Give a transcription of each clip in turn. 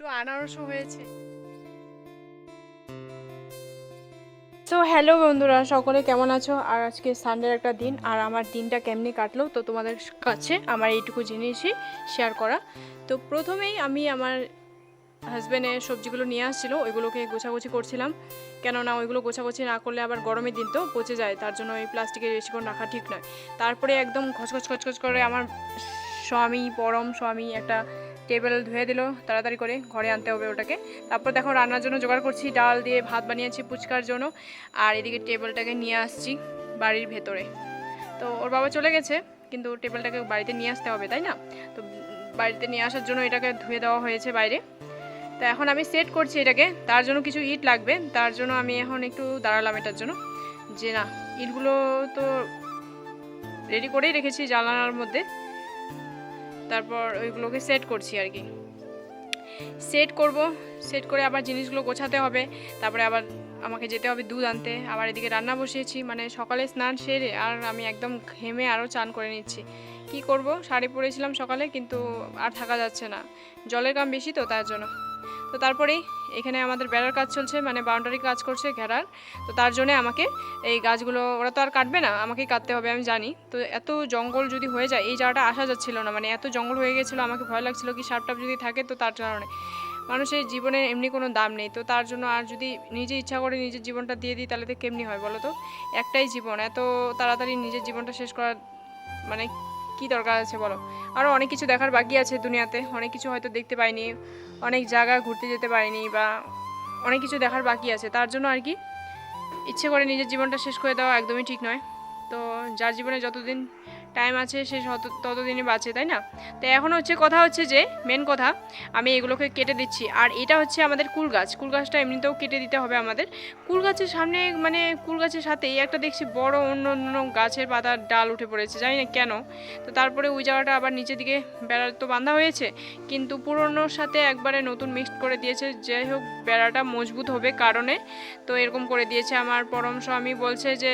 একটু আনারসও হয়েছে। তো হ্যালো বন্ধুরা, সকলে কেমন আছো? আর আজকে সানডের একটা দিন, আর আমার দিনটা কেমনি কাটলো, তো তোমাদের কাছে আমার এইটুকু জিনিসই শেয়ার করা। তো প্রথমেই আমি আমার হাজব্যান্ডের সবজিগুলো নিয়ে আসছিল, ওইগুলোকে গোছাগুছি করছিলাম। কেননা ওইগুলো গোছাগুছি না করলে আবার গরমের দিন তো পচে যায়, তার জন্য ওই প্লাস্টিকের বেশিক্ষণ রাখা ঠিক নয়। তারপরে একদম খচখচ খচখচ করে আমার স্বামী, পরম স্বামী একটা টেবিল ধুয়ে দিল তাড়াতাড়ি করে ঘরে আনতে হবে ওটাকে। তারপর দেখো রান্নার জন্য জোগাড় করছি, ডাল দিয়ে ভাত বানিয়েছি ফুচকার জন্য। আর এদিকে টেবিলটাকে নিয়ে আসছি বাড়ির ভেতরে। তো ওর বাবা চলে গেছে, কিন্তু টেবিলটাকে বাড়িতে নিয়ে আসতে হবে, তাই না? তো বাড়িতে নিয়ে আসার জন্য এটাকে ধুয়ে দেওয়া হয়েছে বাইরে। তো এখন আমি সেট করছি এটাকে, তার জন্য কিছু ইট লাগবে। তার জন্য আমি এখন একটু দাঁড়ালাম এটার জন্য। যে না, ইটগুলো তো রেডি করেই রেখেছি জানালার মধ্যে। তারপর ওইগুলোকে সেট করছি আর কি। সেট করব সেট করে আবার জিনিসগুলো গোছাতে হবে। তারপরে আবার আমাকে যেতে হবে দুধ আনতে। আবার এদিকে রান্না বসিয়েছি মানে সকালে স্নান সেরে আর আমি একদম ঘেমে আরও চান করে নিচ্ছি। কি করব? শাড়ি পরেছিলাম সকালে, কিন্তু আর থাকা যাচ্ছে না। জলের কাম বেশি তো, তার জন্য। তো তারপরেই এখানে আমাদের বেড়ার কাজ চলছে মানে বাউন্ডারি কাজ করছে ঘেরার। তো তার জন্য আমাকে এই গাছগুলো, ওরা তো আর কাটবে না, আমাকেই কাটতে হবে, আমি জানি। তো এত জঙ্গল যদি হয়ে যায়, এই জায়গাটা আসা যাচ্ছিল না মানে এত জঙ্গল হয়ে গেছিল, আমাকে ভয় লাগছিল কি সাপ টাপ যদি থাকে তো তার কারণে। মানুষের জীবনে এমনি কোনো দাম নেই, তো তার জন্য আর যদি নিজে ইচ্ছা করে নিজের জীবনটা দিয়ে দিই, তাহলে তো কেমনি হয় বলো তো? একটাই জীবন, এত তাড়াতাড়ি নিজের জীবনটা শেষ করার মানে কি দরকার আছে বলো? আরও অনেক কিছু দেখার বাকি আছে দুনিয়াতে। অনেক কিছু হয়তো দেখতে পাইনি, অনেক জায়গা ঘুরতে যেতে পারিনি বা অনেক কিছু দেখার বাকি আছে। তার জন্য আর কি, ইচ্ছে করে নিজের জীবনটা শেষ করে দেওয়া একদমই ঠিক নয়। তো যার জীবনে যতদিন টাইম আছে সে ততদিনই বাঁচে, তাই না? তো এখন হচ্ছে কথা হচ্ছে যে মেন কথা, আমি এগুলোকে কেটে দিচ্ছি। আর এটা হচ্ছে আমাদের কুল গাছ। কুল গাছটা এমনিতেও কেটে দিতে হবে আমাদের। কুল গাছের সামনে মানে কুল গাছের সাথেই একটা দেখছি বড় অন্য অন্য গাছের পাতার ডাল উঠে পড়েছে। জানি না কেন। তো তারপরে ওই জায়গাটা আবার নিচের দিকে বেড়া তো বাঁধা হয়েছে। কিন্তু পুরনোর সাথে একবারে নতুন মিক্সড করে দিয়েছে। যাই হোক বেড়াটা মজবুত হবে কারণে। তো এরকম করে দিয়েছে আমার পরম স্বামী। বলছে যে,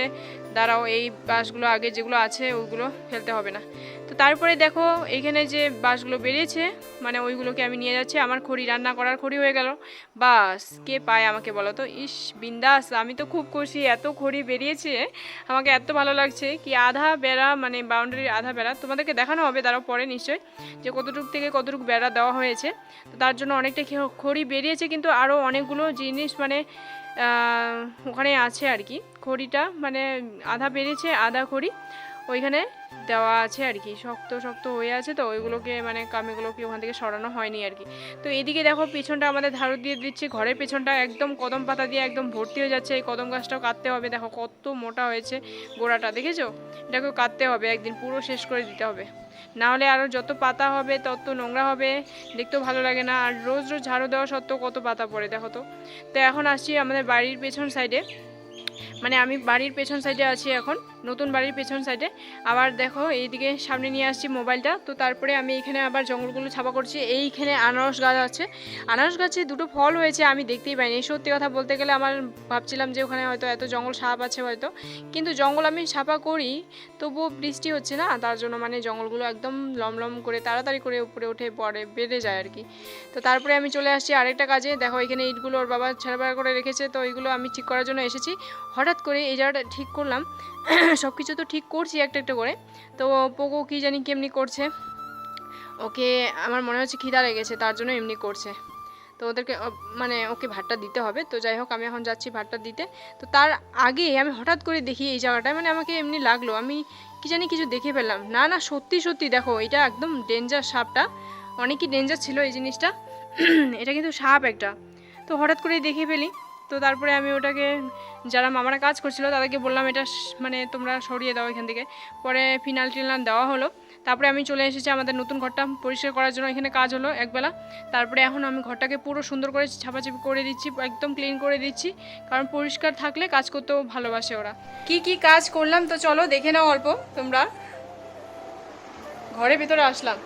দাঁড়াও, এই বাঁশগুলো আগে যেগুলো আছে ওইগুলো ফেলতে হবে না। তো তারপরে দেখো, এখানে যে বাঁশগুলো বেরিয়েছে মানে ওইগুলোকে আমি নিয়ে যাচ্ছি। আমার খড়ি, রান্না করার খড়ি হয়ে গেল। বাস, কে পায় আমাকে বলো তো? ইস, বিন্দাস, আমি তো খুব খুশি। এত খড়ি বেরিয়েছে, আমাকে এত ভালো লাগছে কি আধা বেড়া মানে বাউন্ডারির আধা বেড়া। তোমাদেরকে দেখানো হবে তারও পরে নিশ্চয়ই, যে কতটুক থেকে কতটুকু বেড়া দেওয়া হয়েছে। তো তার জন্য অনেকটা খড়ি বেরিয়েছে, কিন্তু আরও অনেকগুলো জিনিস মানে ওখানে আছে আর কি। খড়িটা মানে আধা বেরিয়েছে, আধা খড়ি। ওইখানে দেওয়া আছে আর কি। শক্ত শক্ত হয়ে আছে তো, ওইগুলোকে মানে কামিগুলোকে ওখান থেকে সরানো হয়নি আর কি। তো এদিকে দেখো পেছনটা আমাদের ধারু দিয়ে দিচ্ছি, ঘরের পেছনটা একদম কদম পাতা দিয়ে একদম ভর্তি হয়ে যাচ্ছে, এই কদম গাছটাও কাটতে হবে। দেখো কত মোটা হয়েছে গোড়াটা, দেখেছ? এটাকেও কাটতে হবে একদিন, পুরো শেষ করে দিতে হবে। না হলে আরও যত পাতা হবে, তত নোংরা হবে, দেখতেও ভালো লাগে না। আর রোজ রোজ ঝাড়ু দেওয়া সত্ত্বেও কত পাতা পড়ে, দেখো তো। তো এখন আসছি আমাদের বাড়ির পেছন সাইডে মানে আমি বাড়ির পেছন সাইডে আছি এখন। নতুন বাড়ির পেছন সাইডে আবার দেখো, এইদিকে সামনে নিয়ে আসছি মোবাইলটা। তো তারপরে আমি এখানে আবার জঙ্গলগুলো ছাপা করছি। এইখানে আনারস গাছ আছে। আনারস গাছে দুটো ফল হয়েছে, আমি দেখতেই পাইনি। সত্যি কথা বলতে গেলে আমার ভাবছিলাম যে ওখানে হয়তো এত জঙ্গল সাপ আছে হয়তো। কিন্তু জঙ্গল আমি ছাপা করি, তবুও বৃষ্টি হচ্ছে না। তার জন্য মানে জঙ্গলগুলো একদম লমলম করে, তাড়াতাড়ি করে উপরে উঠে পড়ে বেড়ে যায় আর কি। তো তারপরে আমি চলে আসছি আরেকটা কাজে। দেখো, এখানে ইটগুলো ওর বাবা ছেড়া করে রেখেছে। তো ওইগুলো আমি ঠিক করার জন্য এসেছি। হঠাৎ করে এই জায়গাটা ঠিক করলাম। সব কিছু তো ঠিক করছি একটা একটা করে। তো পোকো কী জানি কেমনি করছে। ওকে, আমার মনে হচ্ছে খিদা লেগেছে, তার জন্য এমনি করছে। তো ওদেরকে মানে ওকে ভাতটা দিতে হবে। তো যাই হোক, আমি এখন যাচ্ছি ভাতটা দিতে। তো তার আগে আমি হঠাৎ করে দেখি এই জায়গাটায় মানে আমাকে এমনি লাগল। আমি কি জানি কিছু দেখে ফেললাম। না না, সত্যি সত্যি দেখো, এটা একদম ডেঞ্জার সাপটা। অনেকই ডেঞ্জার ছিল এই জিনিসটা। এটা কিন্তু সাপ একটা। তো হঠাৎ করেই দেখে ফেলি। তো তারপরে আমি ওটাকে যারা মামারা কাজ করছিল তাদেরকে বললাম, এটা মানে তোমরা সরিয়ে দাও এখান থেকে। পরে ফিনাল টিনাল দেওয়া হলো। তারপরে আমি চলে এসেছি আমাদের নতুন ঘরটা পরিষ্কার করার জন্য। এখানে কাজ হলো একবেলা। তারপরে এখন আমি ঘরটাকে পুরো সুন্দর করে ছাপাছাপি করে দিচ্ছি, একদম ক্লিন করে দিচ্ছি। কারণ পরিষ্কার থাকলে কাজ করতেও ভালোবাসে ওরা। কি কি কাজ করলাম তো চলো দেখে নাও অল্প তোমরা। ঘরের ভিতরে আসলাম।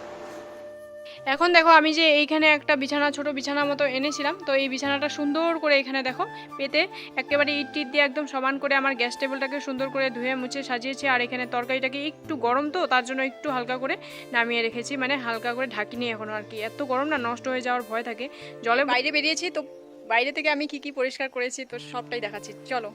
এখন দেখো আমি যে এইখানে একটা বিছানা, ছোট বিছানা মতো এনেছিলাম, তো এই বিছানাটা সুন্দর করে এখানে দেখো পেতে একেবারে ইট টিট দিয়ে একদম সমান করে আমার গ্যাস টেবিলটাকে সুন্দর করে ধুয়ে মুছে সাজিয়েছি, আর এখানে তরকারিটাকে একটু গরম তো, তার জন্য একটু হালকা করে নামিয়ে রেখেছি মানে হালকা করে ঢাকিনি এখনও আর কি। এত গরম না, নষ্ট হয়ে যাওয়ার ভয় থাকে। জলে বাইরে বেরিয়েছি, তো বাইরে থেকে আমি কি কি পরিষ্কার করেছি, তো সবটাই দেখাচ্ছি। চলো।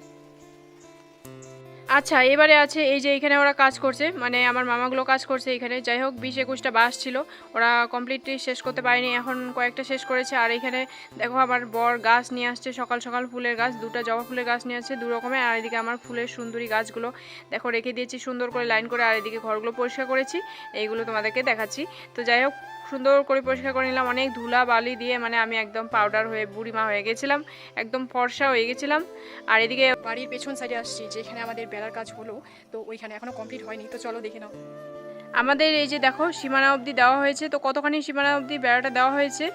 আচ্ছা এবারে আছে এই যে এখানে ওরা কাজ করছে মানে আমার মামাগুলো কাজ করছে এখানে। যাই হোক, বিশ একুশটা বাস ছিল, ওরা কমপ্লিটলি শেষ করতে পারেনি, এখন কয়েকটা শেষ করেছে। আর এখানে দেখো আবার বর গাছ নিয়ে আসছে, সকাল সকাল ফুলের গাছ, দুটো জবা ফুলের গাছ নিয়ে আসছে দু রকমের, আর এদিকে আমার ফুলের সুন্দরী গাছগুলো, দেখো রেখে দিয়েছি সুন্দর করে লাইন করে, আর এদিকে ঘরগুলো পরিষ্কার করেছি, এইগুলো তোমাদেরকে দেখাচ্ছি। তো যাই হোক সুন্দর করে পরিষ্কার করে নিলাম। অনেক ধুলা, বালি দিয়ে মানে আমি একদম পাউডার হয়ে বুড়িমা হয়ে গেছিলাম। একদম ফর্সা হয়ে গেছিলাম। আর এদিকে বাড়ির পেছন সাইডে আসছি, যেখানে আমাদের বেড়ার কাজ হলো। তো ওইখানে এখনও কমপ্লিট হয়নি। তো চলো দেখে নাও। আমাদের এই যে দেখো, সীমানা অবধি দেওয়া হয়েছে। তো কতখানি সীমানা অবধি বেড়াটা দেওয়া হয়েছে?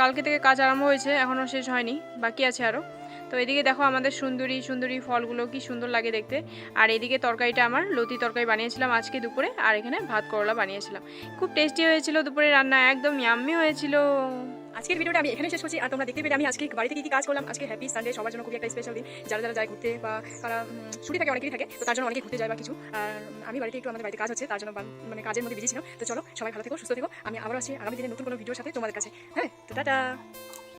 কালকে থেকে কাজ আরম্ভ হয়েছে। এখনও শেষ হয়নি। বাকি আছে আরও তো এদিকে দেখো আমাদের সুন্দরী সুন্দরী ফলগুলো কি সুন্দর লাগে দেখতে। আর এদিকে তরকারিটা আমার লতি তরকারি বানিয়েছিলাম আজকে দুপুরে, আর এখানে ভাত করলা বানিয়েছিলাম। খুব টেস্টি হয়েছিল দুপুরে রান্না, একদম ইয়াম্মি হয়েছিল। আজকের ভিডিওটা আমি এখানে শেষ করছি, আর তোমরা দেখতে পেলে আমি আজকে বাড়িতে কি কি কাজ করলাম। আজকে হ্যাপি সানডে সবার জন্য খুবই একটা স্পেশাল দিন। যারা যারা যায় ঘুরতে বা তারা ছুটি থাকে অনেকেই থাকে, তো তার জন্য অনেকে ঘুরতে যায় বা কিছু। আর আমি বাড়িতে একটু আমাদের বাড়িতে কাজ হচ্ছে তার জন্য মানে কাজের মধ্যে বিজি ছিল তো চলো, সবাই ভালো থেকো, সুস্থ থেকো। আমি আবার আসছি আগামী দিনে নতুন কোনো ভিডিওর সাথে তোমাদের কাছে। হ্যাঁ তো টাটা।